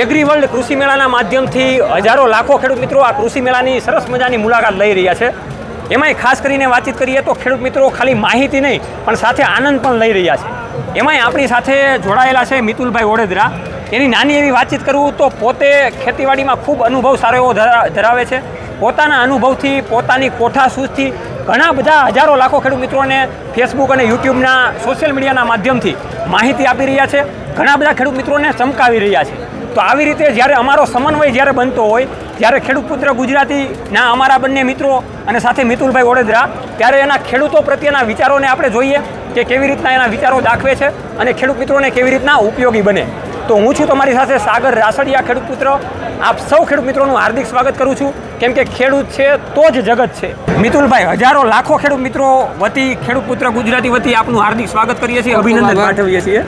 Agri world કૃષિ મેળાના માધ્યમથી હજારો લાખો ખેડૂત મિત્રો આ કૃષિ મેળાની સરસ મજાની મુલાકાત લઈ રહ્યા છે. એમાંય ખાસ કરીને વાતચીત કરીએ તો ખેડૂત મિત્રો ખાલી માહિતી નહીં, પણ સાથે આનંદ પણ લઈ રહ્યા છે. એમાંય આપણી સાથે જોડાયેલા છે મિતુલભાઈ ઓડેદરા એની નાની એવી વાતચીત કરું તો પોતે ખેતીવાડીમાં ખૂબ અનુભવ સારો એવો ધરા- ધરાવે છે. પોતાના અનુભવથી, પોતાની કોઠાસૂઝથી ઘણા બધા હજારો લાખો ખેડૂત મિત્રોને ફેસબુક અને યુટ્યુબના સોશિયલ મીડિયાના માધ્યમથી માહિતી આપી રહ્યા છે. ઘણા બધા ખેડૂત મિત્રોને ચમકાવી રહ્યા છે. તો આવી રીતે જ્યારે અમારો સમન્વય જ્યારે બનતો હોય ત્યારે ખેડૂત પુત્ર ગુજરાતીના અમારા બંને મિત્રો અને સાથે મિતુલભાઈ વડોદરા, ત્યારે એના ખેડૂતો પ્રત્યેના વિચારોને આપણે જોઈએ કે કેવી રીતના એના વિચારો દાખવે છે અને ખેડૂત મિત્રોને કેવી રીતના ઉપયોગી બને. તો હું છું તમારી સાથે સાગર રાસડિયા, ખેડૂત પુત્ર. આપ સૌ ખેડૂત મિત્રોનું હાર્દિક સ્વાગત કરું છું. કેમ કે ખેડૂત છે તો જ જગત છે. મિતુલભાઈ, હજારો લાખો ખેડૂત મિત્રો વતી, ખેડૂત પુત્ર ગુજરાતી વતી આપનું હાર્દિક સ્વાગત કરીએ છીએ. અભિનંદન. પાઠવીએ છીએ.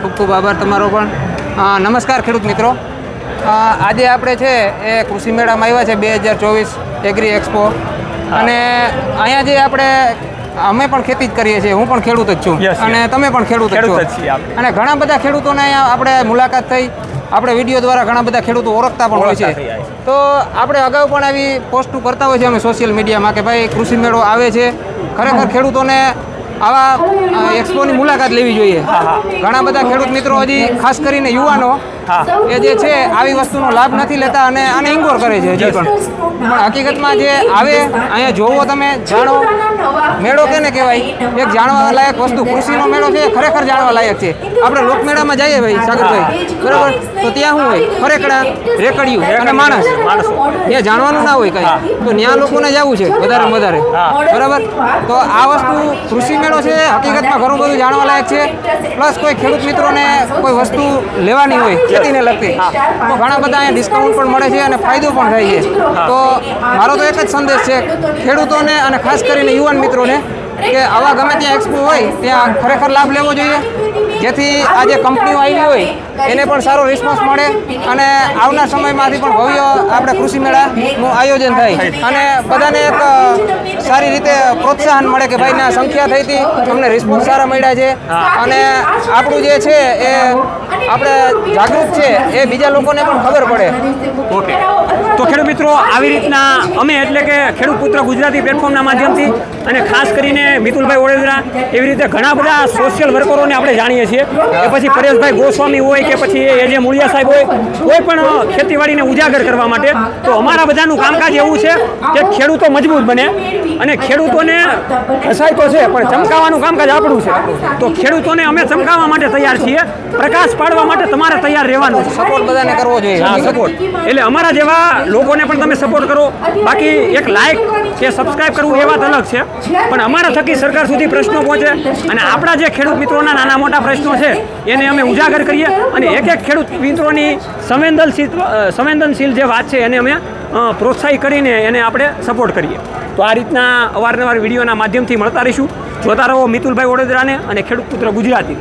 ખૂબ ખૂબ આભાર તમારો પણ. નમસ્કાર ખેડૂત મિત્રો. આજે આપણે છે એ કૃષિ મેળામાં આવ્યા છે બે હજાર ચોવીસ એગ્રી એક્સપો. અને અહીંયા જે આપણે અમે પણ ખેતી જ કરીએ છીએ હું પણ ખેડૂત જ છું. અને તમે પણ ખેડૂત જ છો. અને ઘણા બધા ખેડૂતોને અહીંયા આપણે મુલાકાત થઈ. આપણે વીડિયો દ્વારા ઘણા બધા ખેડૂતો ઓળખતા પણ હોય છે. તો આપણે અગાઉ પણ આવી પોસ્ટ કરતા હોય છે અમે સોશિયલ મીડિયામાં કે ભાઈ કૃષિ મેળો આવે છે. ખરેખર ખેડૂતોને આવા એક્સપોની મુલાકાત લેવી જોઈએ. ઘણા બધા ખેડૂત મિત્રો હજી ખાસ કરીને યુવાનો હા. એ જે છે આવી વસ્તુનો લાભ નથી લેતા અને આને ઇગ્નોર કરે છે હજી પણ. પણ હકીકતમાં જે આવે અહીંયા જોવો તમે જાણો મેળો કેને કહેવાય? એક જાણવા લાયક વસ્તુ કૃષિનો મેળો છે ખરેખર જાણવા લાયક છે. આપણે લોકમેળામાં જઈએ ભાઈ સાગરભાઈ. બરાબર? તો ત્યાં શું હોય? ફરેકડા રેકડિયું. અને માણસ. માણસો. એ જાણવાનું ના હોય કંઈ. તો ત્યાં લોકોને જવું છે વધારે વધારે. બરાબર? તો આ વસ્તુ કૃષિ મેળો છે હકીકતમાં ઘણું બધું જાણવા લાયક છે. પ્લસ કોઈ ખેડૂત મિત્રોને કોઈ વસ્તુ લેવાની હોય. ખેતીને લગતી. તો ઘણા બધા અહીંયા ડિસ્કાઉન્ટ પણ મળે છે અને ફાયદો પણ થાય છે. તો મારો તો એક જ સંદેશ છે ખેડૂતોને અને ખાસ કરીને યુવાન મિત્રોને કે આવા ગમે ત્યાં એક્સપો હોય ત્યાં ખરેખર લાભ લેવો જોઈએ. જેથી આ જે કંપનીઓ આવી હોય એને પણ સારો રિસ્પોન્સ મળે અને આવનાર સમયમાંથી પણ ભવ્ય આપણે કૃષિ મેળાનું આયોજન થાય. અને બધાને એક સારી રીતે પ્રોત્સાહન મળે કે ભાઈ ના સંખ્યા થઈ હતી અમને રિસ્પોન્સ સારા મળ્યા છે. અને આપણું જે છે એ આપણે જાગૃત છે એ બીજા લોકોને પણ ખબર પડે. ઓકે. તો ખેડૂત મિત્રો આવી રીતના અમે એટલે કે ખેડૂત પુત્ર ગુજરાતી પ્લેટફોર્મના માધ્યમથી અને ખાસ કરીને મિતુલભાઈ ઓડેદરા એવી રીતે ઘણા બધા સોશિયલ વર્કરોને આપણે જાણીએ છીએ. કે પછી પરેશભાઈ ગોસ્વામી હોય કે પછી એ જે મૂળિયા સાહેબ હોય કોઈ પણ ખેતીવાડીને ઉજાગર કરવા માટે. તો અમારા બધાનું કામકાજ એવું છે કે ખેડૂતો મજબૂત બને અને ખેડૂતોને ઘસાય તો છે પણ ચમકાવવાનું કામકાજ આપણું છે. તો ખેડૂતોને અમે ચમકાવવા માટે તૈયાર છીએ. પ્રકાશ પાડવા માટે તમારે તૈયાર રહેવાનું છે. સપોર્ટ બધાને કરવો જોઈએ. હા સપોર્ટ એટલે અમારા જેવા લોકોને પણ તમે સપોર્ટ કરો. બાકી એક લાઇક કે સબસ્ક્રાઇબ કરવું એ વાત અલગ છે. પણ અમારા થકી સરકાર સુધી પ્રશ્નો પહોંચે અને આપણા જે ખેડૂત મિત્રોના નાના મોટા પ્રશ્નો છે એને અમે ઉજાગર કરીએ અને એક એક ખેડૂત મિત્રોની સંવેદનશીલ સંવેદનશીલ જે વાત છે એને અમે પ્રોત્સાહિત કરીને એને આપણે સપોર્ટ કરીએ. તો આ રીતના અવારનવાર વિડીયોના માધ્યમથી મળતા રહીશું. જોતા રહો મિતુલભાઈ વડોદરાને અને ખેડૂત પુત્ર ગુજરાતી